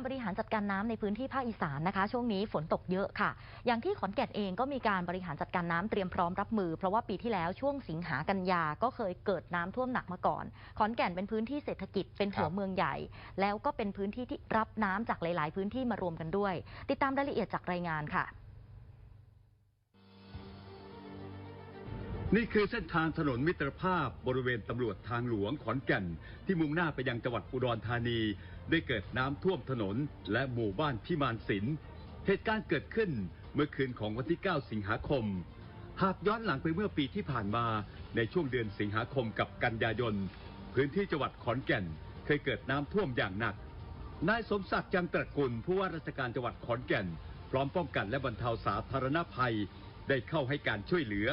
การบริหารจัดการน้ำในพื้นที่ภาคอีสานนะคะ ช่วงนี้ฝนตกเยอะค่ะ อย่างที่ขอนแก่นเองก็มีการบริหารจัดการน้ำเตรียมพร้อมรับมือ เพราะว่าปีที่แล้วช่วงสิงหากันยาก็เคยเกิดน้ำท่วมหนักมาก่อน ขอนแก่นเป็นพื้นที่เศรษฐกิจเป็นหัวเมืองใหญ่ แล้วก็เป็นพื้นที่ที่รับน้ำจากหลาย ๆ พื้นที่มารวมกันด้วย ติดตามรายละเอียดจากรายงานค่ะ นี่คือเส้นทางถนนมิตรภาพบริเวณตำรวจทางหลวงขอนแก่น ที่มุ่งหน้าไปยังจังหวัดอุดรธานี ได้เกิดน้ำท่วมถนนและหมู่บ้านพิมานศิลป์เหตุการณ์เกิดขึ้นเมื่อคืนของวันที่ 9 สิงหาคม หากย้อนหลังไปเมื่อปีที่ผ่านมาในช่วงเดือนสิงหาคมกับกันยายน พื้นที่จังหวัดขอนแก่น เคยเกิดน้ำท่วมอย่างหนัก นายสมศักดิ์จังตระกุลผู้ว่าราชการจังหวัดขอนแก่น พร้อมป้องกันและบรรเทาสาธารณภัย ได้เข้าให้การช่วยเหลือ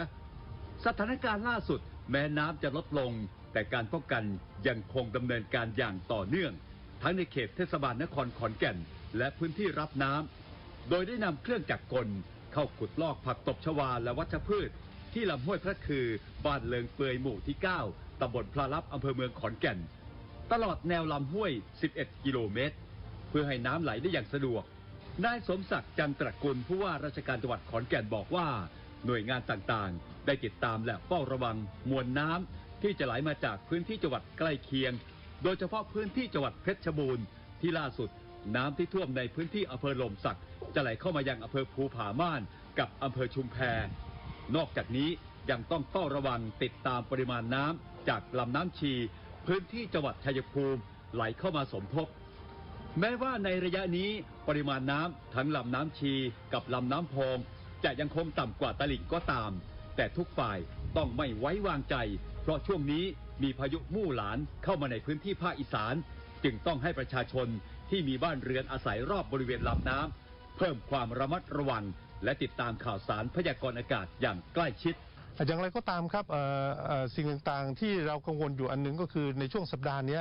สถานการณ์ล่าสุด แม้น้ำจะลดลง แต่การป้องกันยังคงดำเนินการอย่างต่อเนื่อง ทั้งในเขตเทศบาลนครขอนแก่น และพื้นที่รับน้ำโดยได้นำเครื่องจักรกล เข้าขุดลอกผักตบชวาและวัชพืช ที่ลำห้วยพระคือบ้านเลิงเปือยหมู่ที่ 9ตำบลพระลับอำเภอเมืองขอนแก่น ตลอดแนวลำห้วย 11 กิโลเมตร เพื่อให้น้ำไหลได้อย่างสะดวกนายสมศักดิ์จันตระกุลผู้ว่าราชการจังหวัดขอนแก่นบอกว่า หน่วยงานต่างๆ ได้ติดตามและเฝ้าระวังมวลน้ำที่จะไหลมาจากพื้นที่จังหวัดใกล้เคียง โดยเฉพาะพื้นที่จังหวัดเพชรบูรณ์ที่ล่าสุดน้ำที่ท่วมในพื้นที่อำเภอหลมสัก จะไหลเข้ามายังอำเภอภูผาม่าน กับอำเภอชุมแพ นอกจากนี้ยังต้องเฝ้าระวังติดตามปริมาณน้ำจากลำน้ำชี พื้นที่จังหวัดชัยภูมิไหลเข้ามาสมทบ แม้ว่าในระยะนี้ปริมาณน้ำทั้งลำน้ำชีกับลำน้ำพอง จะยังคงต่ำกว่าตลิ่งก็ตาม แต่ทุกฝ่ายต้องไม่ไว้วางใจ เพราะช่วงนี้มีพายุมู่หลานเข้ามาในพื้นที่ภาคอีสาน จึงต้องให้ประชาชนที่มีบ้านเรือนอาศัยรอบบริเวณลำน้ำเพิ่มความระมัดระวัง และติดตามข่าวสารพยากรณ์อากาศอย่างใกล้ชิดอย่างไรก็ตามครับสิ่งต่างๆที่เรากังวลอยู่อันหนึงก็คือในช่วงสัปดาห์นี้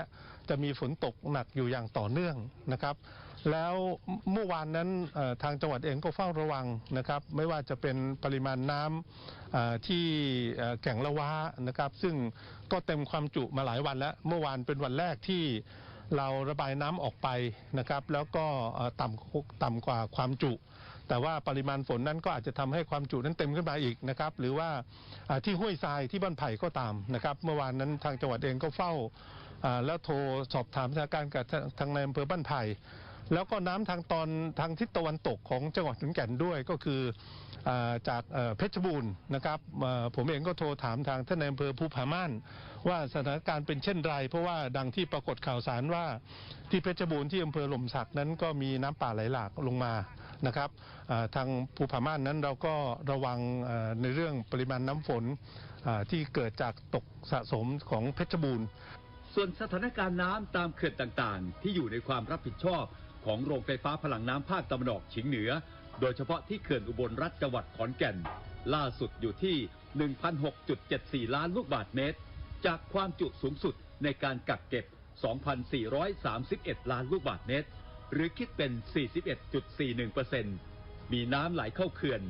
จะมีฝนตกหนักอยู่อย่างต่อเนื่องนะครับ แล้วเมื่อวานนั้นทางจังหวัดเองก็เฝ้าระวังนะครับ ไม่ว่าจะเป็นปริมาณน้ำเอ่อที่แก่งละวะนะครับ ซึ่งก็เต็มความจุมาหลายวันแล้ว เมื่อวานเป็นวันแรกที่เราระบายน้ำออกไปนะครับ แล้วก็ต่ำต่ำกว่าความจุ แต่ว่าปริมาณฝนนั้นก็อาจจะทำให้ความจุนั้นเต็มขึ้นมาอีกนะครับ หรือว่าที่ห้วยทรายที่บ้านไผ่ก็ตามนะครับ เมื่อวานนั้นทางจังหวัดเองก็เฝ้าแล้วโทรสอบถามสถานการณ์กับทางในอำเภอบ้านไผ่ แล้วก็น้ำทางตอนทางทิศตะวันตกของจังหวัดขอนแก่นด้วยก็คืออจากเพชรบูรณ์นะครับผมเองก็โทรถามทางท่านในอำเภอภูผาม่านว่าสถานการณ์เป็นเช่นไร เพราะว่าดังที่ปรากฏข่าวสารว่าที่เพชรบูรณ์ที่อำเภอหล่มสักนั้นก็มีน้ำป่าไหลหลากลงมานะครับทางภูผาม่านนั้นเราก็ระวังในเรื่องปริมาณน้ำฝนที่เกิดจากตกสะสมของเพชรบูรณ์ ส่วนสถานการณ์น้ำตามเขื่อนต่างๆ ที่อยู่ในความรับผิดชอบ ของโรงไฟฟ้าพลังน้ำภาคตะวันออกเฉียงเหนือ โดยเฉพาะที่เขื่อนอุบลรัฐจังหวัดขอนแก่น ล่าสุดอยู่ที่ 1,006.74 ล้านลูกบาศก์เมตร จากความจุสูงสุดในการกักเก็บ 2,431 ล้านลูกบาศก์เมตร หรือคิดเป็น 41.41%มีน้ำไหลเข้าเขื่อน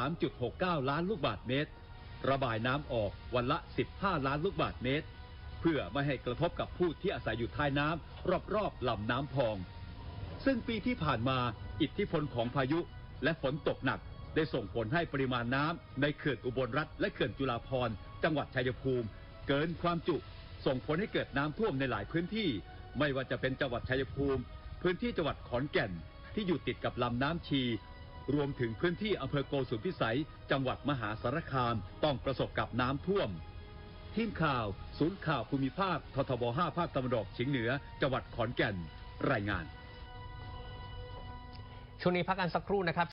23.69 ล้านลูกบาศก์เมตร ระบายน้ำออกวันละ 15 ล้านลูกบาศก์เมตร เพื่อไม่ให้กระทบกับผู้ที่อาศัยอยู่ท้ายน้ำรอบๆลำน้ำพอง ซึ่งปีที่ผ่านมาอิทธิพลของพายุและฝนตกหนัก ได้ส่งผลให้ปริมาณน้ำในเขื่อนอุบลรัฐและเขื่อนจุฬาภรณ์จังหวัดชัยภูมิ เกินความจุ ส่งผลให้เกิดน้ำท่วมในหลายพื้นที่ ไม่ว่าจะเป็นจังหวัดชัยภูมิ พื้นที่จังหวัดขอนแก่น ที่อยู่ติดกับลำน้ำชี รวมถึงพื้นที่อำเภอโกสุมพิสัย จังหวัดมหาสารคามต้องประสบกับน้ำท่วมทีมข่าว ศูนย์ข่าวภูมิภาคททบ5ภาคตะวันออกเฉียงเหนือ จังหวัดขอนแก่น รายงาน ช่วงนี้พักกันสักครู่นะครับ